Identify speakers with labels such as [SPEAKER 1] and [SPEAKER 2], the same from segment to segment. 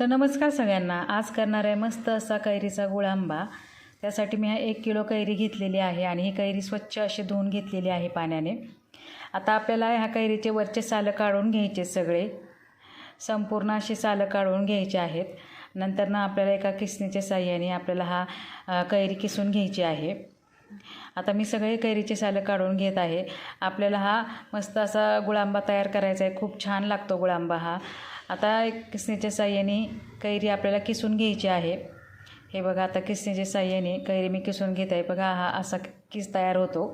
[SPEAKER 1] तर नमस्कार सगळ्यांना. आज करणार आहे मस्त असा कैरीचा गुळ आंबा त्यासाठी मी हा एक किलो कैरी घेतलेली आहे आणि ही कैरी स्वच्छ अशी धुवून घेतलेली आहे पाण्याने. आता आपल्याला ह्या कैरीचे वरचे सालं काढून घ्यायचे सगळे. संपूर्ण अशी सालं काढून घ्यायचे आहेत. नंतर ना आपल्याला एका किसणीच्या साह्याने आपल्याला हा कैरी किसून घ्यायची आहे. आता मी सगळे कैरीचे सालं काढून घेत आहे. आपल्याला हा मस्त असा गुळांबा तयार करायचा आहे. खूप छान लागतो गुळांबा हा. आता किसणीच्या साह्याने कैरी आपल्याला किसून घ्यायची आहे. हे बघा आता किसणीच्या साह्याने कैरी मी किसून घेत आहे. बघा हा असा किस तयार होतो.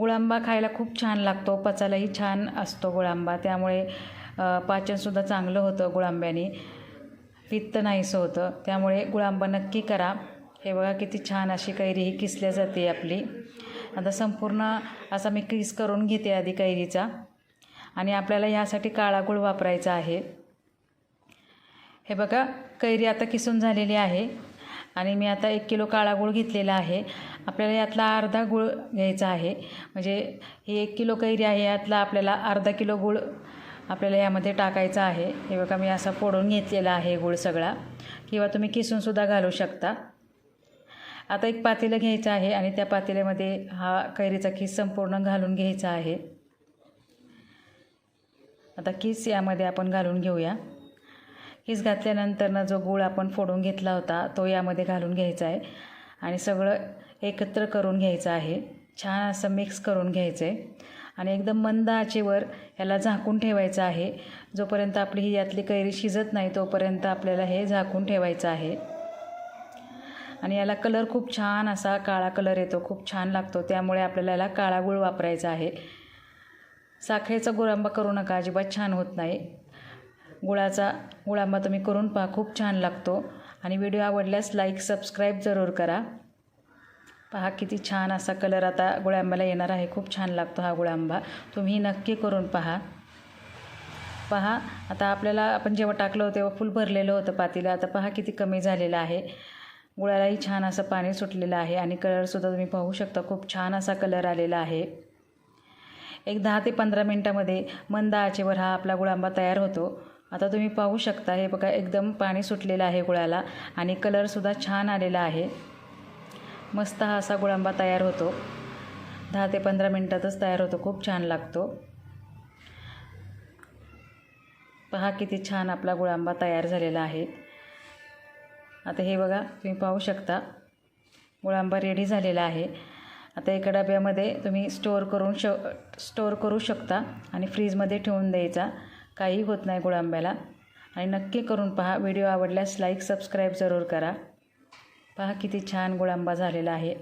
[SPEAKER 1] गुळांबा खायला खूप छान लागतो. पचायलाही छान असतो गुळांबा. त्यामुळे पाचनसुद्धा चांगलं होतं गुळांब्याने. पित्त नाहीसं होतं. त्यामुळे गुळांबा नक्की करा. हे बघा किती छान अशी कैरी ही किसल्या जाते आपली. आता संपूर्ण असा मी किस करून घेते आधी कैरीचा. आणि आपल्याला ह्यासाठी काळा गुळ वापरायचा आहे. हे बघा कैरी आता किसून झालेली आहे. आणि मी आता एक किलो काळा गुळ घेतलेला आहे. आपल्याला यातला अर्धा गुळ घ्यायचा आहे. म्हणजे ही एक किलो कैरी आहे यातला आपल्याला अर्धा किलो गुळ आपल्याला यामध्ये टाकायचा आहे. हे बघा मी असा फोडून घेतलेला आहे गुळ सगळा. किंवा तुम्ही किसूनसुद्धा घालू शकता. आता एक पातेलं घ्यायचं आहे आणि त्या पातेल्यामध्ये हा कैरीचा किस संपूर्ण घालून घ्यायचा आहे. आता किस यामध्ये आपण घालून घेऊया. किस घातल्यानंतरनं जो गूळ आपण फोडून घेतला होता तो यामध्ये घालून घ्यायचा आहे. आणि सगळं एकत्र करून घ्यायचं आहे. छान असं मिक्स करून घ्यायचं आहे आणि एकदम मंद आचेवर ह्याला झाकून ठेवायचं आहे. जोपर्यंत आपली ही यातली कैरी शिजत नाही तोपर्यंत आपल्याला हे झाकून ठेवायचं आहे. आणि याला कलर खूप छान असा काळा कलर येतो खूप छान लागतो. त्यामुळे आपल्याला याला काळा गुळ वापरायचा आहे. साखरेचा गुळांबा करू नका अजिबात छान होत नाही. गुळाचा गुळांबा तुम्ही करून पहा खूप छान लागतो. आणि व्हिडिओ आवडल्यास लाईक सबस्क्राईब जरूर करा. पहा किती छान असा कलर आता गुळांब्याला येणार आहे. खूप छान लागतो हा गुळांबा तुम्ही नक्की करून पहा. पहा आता आपल्याला आपण जेव्हा टाकलं होतं तेव्हा फुल भरलेलं होतं पातीला. आता पहा किती कमी झालेलं आहे. गुळालाही छान असं पाणी सुटलेलं आहे आणि कलरसुद्धा तुम्ही पाहू शकता. खूप छान असा कलर आलेला आहे. एक दहा ते पंधरा मिनटामध्ये मंद आचेवर हा आपला गुळांबा तयार होतो. आता तुम्ही पाहू शकता हे बघा एकदम पाणी सुटलेलं आहे गुळाला आणि कलरसुद्धा छान आलेला आहे. मस्त हा असा गुळांबा तयार होतो. दहा ते पंधरा मिनटातच तयार होतो. खूप छान लागतो. पहा किती छान आपला गुळांबा तयार झालेला आहे. आता हे बघा तुम्ही पाहू शकता. मुळांबा रेडी झालेला आहे. आता एका डब्यामध्ये तुम्ही स्टोअर करून श स्टोअर करू शकता आणि फ्रीजमध्ये ठेवून द्यायचा. काही होत नाही गुळांब्याला आणि नक्की करून पहा व्हिडिओ आवडल्यास लाईक सबस्क्राईब जरूर करा. पहा किती छान गुळांबा झालेला आहे.